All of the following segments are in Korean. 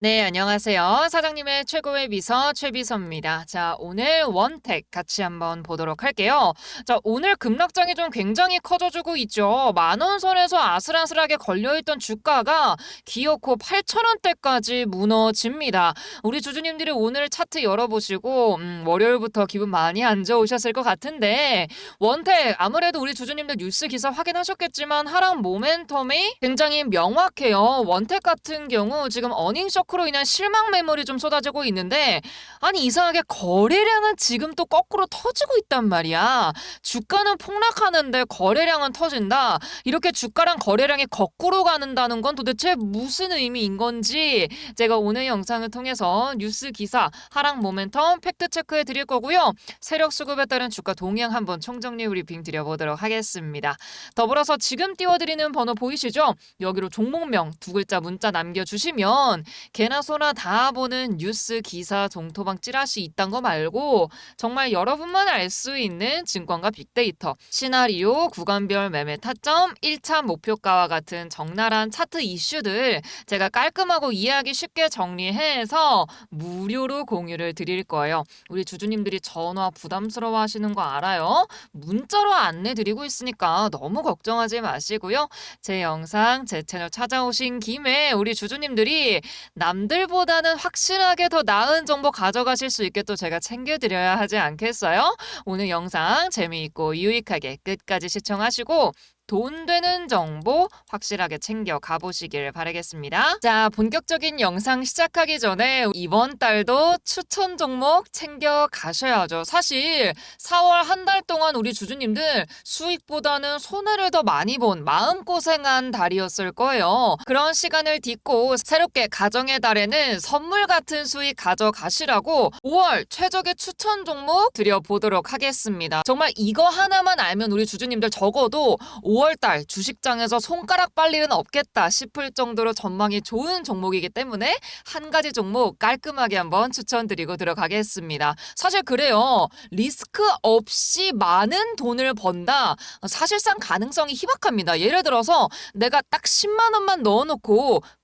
네, 안녕하세요. 사장님의 최고의 비서 최비서입니다. 자, 오늘 원택 같이 한번 보도록 할게요. 자, 오늘 급락장이 좀 굉장히 커져주고 있죠. 만원 선에서 아슬아슬하게 걸려있던 주가가 기어코 8천원대까지 무너집니다. 우리 주주님들이 오늘 차트 열어보시고 음, 월요일부터 기분 많이 안 좋으셨을 것 같은데 원택 아무래도 우리 주주님들 뉴스 기사 확인하셨겠지만 하락 모멘텀이 굉장히 명확해요. 원택 같은 경우 지금 어닝 쇼 크로 인한 실망 매물이 좀 쏟아지고 있는데 아니 이상하게 거래량은 지금 또 거꾸로 터지고 있단 말이야. 주가는 폭락하는데 거래량은 터진다. 이렇게 주가랑 거래량이 거꾸로 가는다는 건 도대체 무슨 의미인 건지 제가 오늘 영상을 통해서 뉴스 기사 하락 모멘텀 팩트 체크해 드릴 거고요. 세력 수급에 따른 주가 동향 한번 총정리 브리핑 드려보도록 하겠습니다. 더불어서 지금 띄워드리는 번호 보이시죠? 여기로 종목명 두 글자 문자 남겨주시면 개나 소나 다 보는 뉴스 기사 종토방 찌라시 이딴 거 말고 정말 여러분만 알 수 있는 증권과 빅데이터, 시나리오, 구간별 매매 타점, 1차 목표가와 같은 적나라한 차트 이슈들 제가 깔끔하고 이해하기 쉽게 정리해서 무료로 공유를 드릴 거예요. 우리 주주님들이 전화 부담스러워 하시는 거 알아요? 문자로 안내 드리고 있으니까 너무 걱정하지 마시고요. 제 영상, 제 채널 찾아오신 김에 우리 주주님들이 남들보다는 확실하게 더 나은 정보 가져가실 수 있게 또 제가 챙겨드려야 하지 않겠어요? 오늘 영상 재미있고 유익하게 끝까지 시청하시고 돈 되는 정보 확실하게 챙겨 가보시길 바라겠습니다. 자, 본격적인 영상 시작하기 전에 이번 달도 추천 종목 챙겨 가셔야죠. 사실 4월 한 달 동안 우리 주주님들 수익보다는 손해를 더 많이 본 마음고생한 달이었을 거예요. 그런 시간을 딛고 새롭게 가정의 달에는 선물 같은 수익 가져가시라고 5월 최적의 추천 종목 드려보도록 하겠습니다. 정말 이거 하나만 알면 우리 주주님들 적어도 5 월달 주식장에서 손가락 빨 일은 없겠다 싶을 정도로 전망이 좋은 종목이기 때문에 한 가지 종목 깔끔하게 한번 추천드리고 들어가겠습니다. 사실 그래요. 리스크 없이 많은 돈을 번다. 사실상 가능성이 희박합니다. 예를 들어서 내가 딱 10만 원만 넣어놓고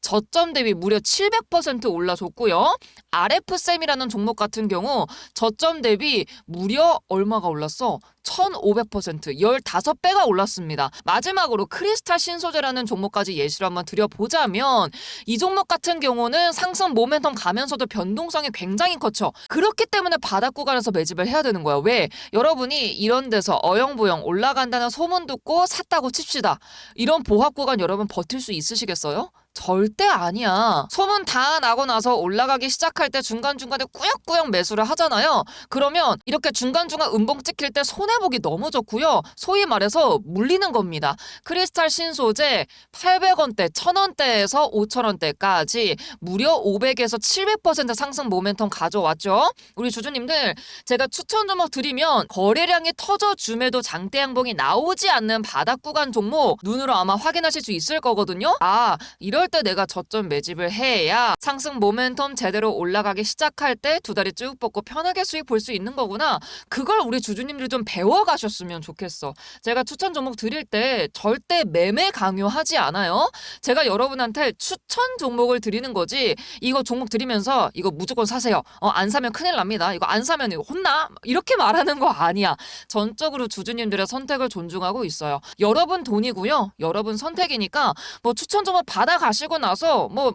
저점 대비 무려 700% 올라줬고요. RF쌤이라는 종목 같은 경우 저점 대비 무려 얼마가 올랐어? 1500% 15배가 올랐습니다. 마지막으로 크리스탈 신소재라는 종목까지 예시로 한번 드려보자면 이 종목 같은 경우는 상승 모멘텀 가면서도 변동성이 굉장히 커죠. 그렇기 때문에 바닥 구간에서 매집을 해야 되는 거야. 왜? 여러분이 이런 데서 어영부영 올라간다는 소문 듣고 샀다고 칩시다. 이런 보합 구간 여러분 버틸 수 있으시겠어요? 절대 아니야. 소문 다 나고 나서 올라가기 시작할 때 중간중간에 꾸역꾸역 매수를 하잖아요. 그러면 이렇게 중간중간 음봉 찍힐 때 손해보기 너무 좋고요. 소위 말해서 물리는 겁니다. 크리스탈 신소재 800원대, 1000원대에서 5000원대까지 무려 500에서 700% 상승 모멘텀 가져왔죠. 우리 주주님들 제가 추천 종목 드리면 거래량이 터져 줌에도 장대 양봉이 나오지 않는 바닥 구간 종목 눈으로 아마 확인하실 수 있을 거거든요. 아, 이럴 때 내가 저점 매집을 해야 상승 모멘텀 제대로 올라가기 시작할 때 두 다리 쭉 뻗고 편하게 수익 볼 수 있는 거구나. 그걸 우리 주주님들이 좀 배워 가셨으면 좋겠어. 제가 추천 종목 드릴 때 절대 매매 강요하지 않아요. 제가 여러분한테 추천 종목을 드리는 거지. 이거 종목 드리면서 이거 무조건 사세요. 어, 안 사면 큰일 납니다. 이거 안 사면 이거 혼나. 이렇게 말하는 거 아니야. 전적으로 주주님들의 선택을 존중하고 있어요. 여러분 돈이고요. 여러분 선택이니까 뭐 추천 종목 받아 가시고 나서 뭐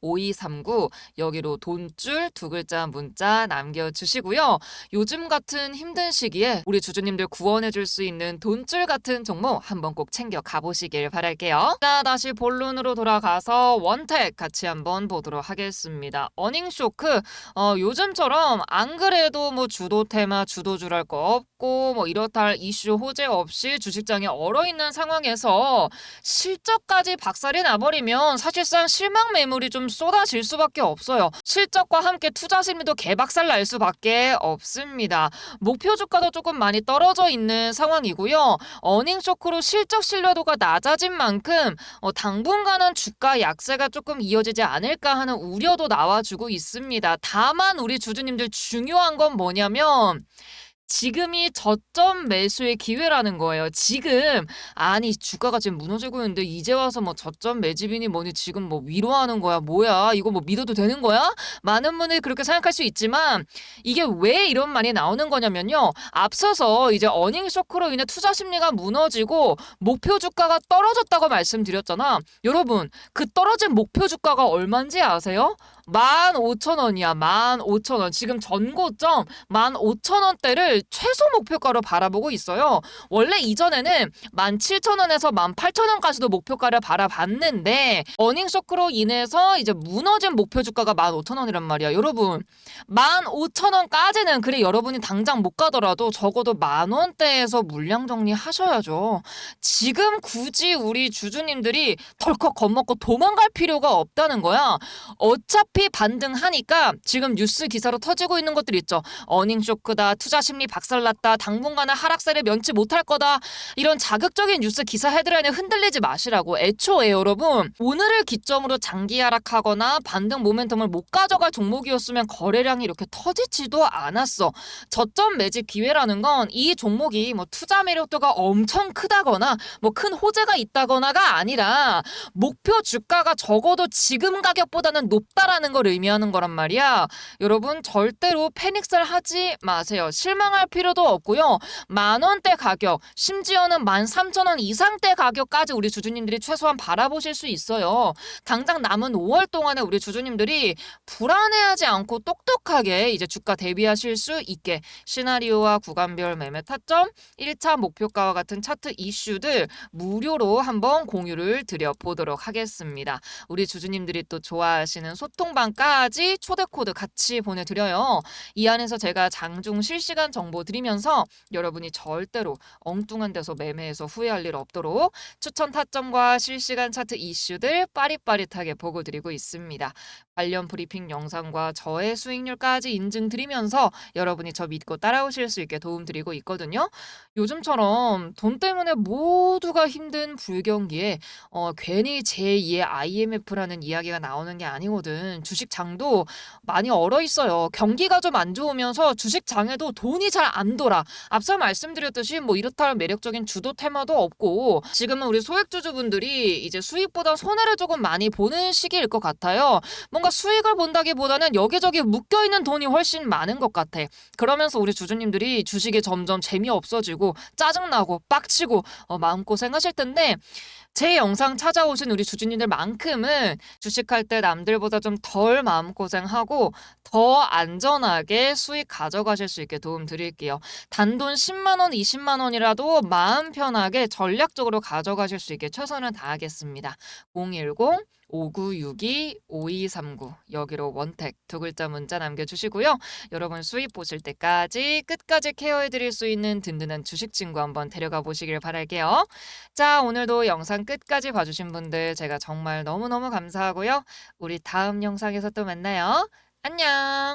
5239 여기로 돈줄 두 글자 문자 남겨주시고요. 요즘 같은 힘든 시기에 우리 주주님들 구원해 줄 수 있는 돈줄 같은 종목 한번 꼭 챙겨 가보시길 바랄게요. 자, 다시 본론으로 돌아가서 원택 같이 한번 보도록 하겠습니다. 어닝 쇼크 어, 요즘처럼 안 그래도 뭐 주도 테마 주도주랄 거 없고 뭐 이렇다 할 이슈 호재 없이 주식장에 얼어 있는 상황에서 실적까지 박살이 나버리면 사실상 실망 매물이 좀 쏟아질 수밖에 없어요. 실적과 함께 투자 심리도 개박살 날 수밖에 없습니다. 목표 주가도 조금 많이 떨어져 있는 상황이고요. 어닝 쇼크로 실적 신뢰도가 낮아진 만큼 어, 당분간은 주가 약세가 조금 이어지지 않을까 하는 우려도 나와주고 있습니다. 다만 우리 주주님들 중요한 건 뭐냐면 지금이 저점 매수의 기회라는 거예요. 지금 아니 주가가 지금 무너지고 있는데 이제 와서 뭐 저점 매집이니 뭐니 지금 뭐 위로하는 거야 뭐야 이거 뭐 믿어도 되는 거야? 많은 분들이 그렇게 생각할 수 있지만 이게 왜 이런 말이 나오는 거냐면요. 앞서서 이제 어닝 쇼크로 인해 투자 심리가 무너지고 목표 주가가 떨어졌다고 말씀드렸잖아. 여러분 그 떨어진 목표 주가가 얼마인지 아세요? 15,000원이야. 15,000원. 지금 전고점 15,000원대를 최소 목표가로 바라보고 있어요. 원래 이전에는 17,000원에서 18,000원까지도 목표가를 바라봤는데 어닝 쇼크로 인해서 이제 무너진 목표 주가가 15,000원이란 말이야. 여러분 15,000원까지는 그래 여러분이 당장 못 가더라도 적어도 만 원대에서 물량 정리하셔야죠. 지금 굳이 우리 주주님들이 덜컥 겁먹고 도망갈 필요가 없다는 거야. 어차피 반등하니까 지금 뉴스 기사로 터지고 있는 것들 있죠. 어닝 쇼크다, 투자 심리 박살났다, 당분간은 하락세를 면치 못할 거다. 이런 자극적인 뉴스 기사 헤드라인에 흔들리지 마시라고. 애초에 여러분 오늘을 기점으로 장기 하락하거나 반등 모멘텀을 못 가져갈 종목이었으면 거래 량이 이렇게 터지지도 않았어. 저점 매집 기회라는 건 이 종목이 뭐 투자 매력도가 엄청 크다거나 뭐 큰 호재가 있다거나가 아니라 목표 주가가 적어도 지금 가격보다는 높다라는 걸 의미하는 거란 말이야. 여러분 절대로 패닉셀 하지 마세요. 실망할 필요도 없고요. 만 원대 가격, 심지어는 만 삼천 원 이상대 가격까지 우리 주주님들이 최소한 바라보실 수 있어요. 당장 남은 5월 동안에 우리 주주님들이 불안해하지 않고 똑 똑하게 이제 주가 대비하실 수 있게 시나리오와 구간별 매매 타점, 1차 목표가와 같은 차트 이슈들 무료로 한번 공유를 드려보도록 하겠습니다. 우리 주주님들이 또 좋아하시는 소통방까지 초대 코드 같이 보내드려요. 이 안에서 제가 장중 실시간 정보 드리면서 여러분이 절대로 엉뚱한 데서 매매해서 후회할 일 없도록 추천 타점과 실시간 차트 이슈들 빠릿빠릿하게 보고 드리고 있습니다. 관련 브리핑 영상과 저의 수익 률까지 인증드리면서 여러분이 저 믿고 따라오실 수 있게 도움드리고 있거든요. 요즘처럼 돈 때문에 모두가 힘든 불경기에 어, 괜히 제2의 IMF라는 이야기가 나오는 게 아니거든. 주식장도 많이 얼어 있어요. 경기가 좀 안 좋으면서 주식장에도 돈이 잘 안 돌아. 앞서 말씀드렸듯이 뭐 이렇다 할 매력적인 주도 테마도 없고 지금은 우리 소액주주분들이 이제 수익보다 손해를 조금 많이 보는 시기일 것 같아요. 뭔가 수익을 본다기보다는 여기저기 묶여 있는 돈이 훨씬 많은 것 같아. 그러면서 우리 주주님들이 주식에 점점 재미없어지고 짜증나고 빡치고 어, 마음고생하실 텐데 제 영상 찾아오신 우리 주주님들만큼은 주식할 때 남들보다 좀 덜 마음고생하고 더 안전하게 수익 가져가실 수 있게 도움 드릴게요. 단돈 10만 원, 20만 원이라도 마음 편하게 전략적으로 가져가실 수 있게 최선을 다하겠습니다. 010 5962-5239 여기로 원택 두 글자 문자 남겨주시고요. 여러분 수입 보실 때까지 끝까지 케어해드릴 수 있는 든든한 주식 친구 한번 데려가 보시길 바랄게요. 자 오늘도 영상 끝까지 봐주신 분들 제가 정말 너무너무 감사하고요. 우리 다음 영상에서 또 만나요. 안녕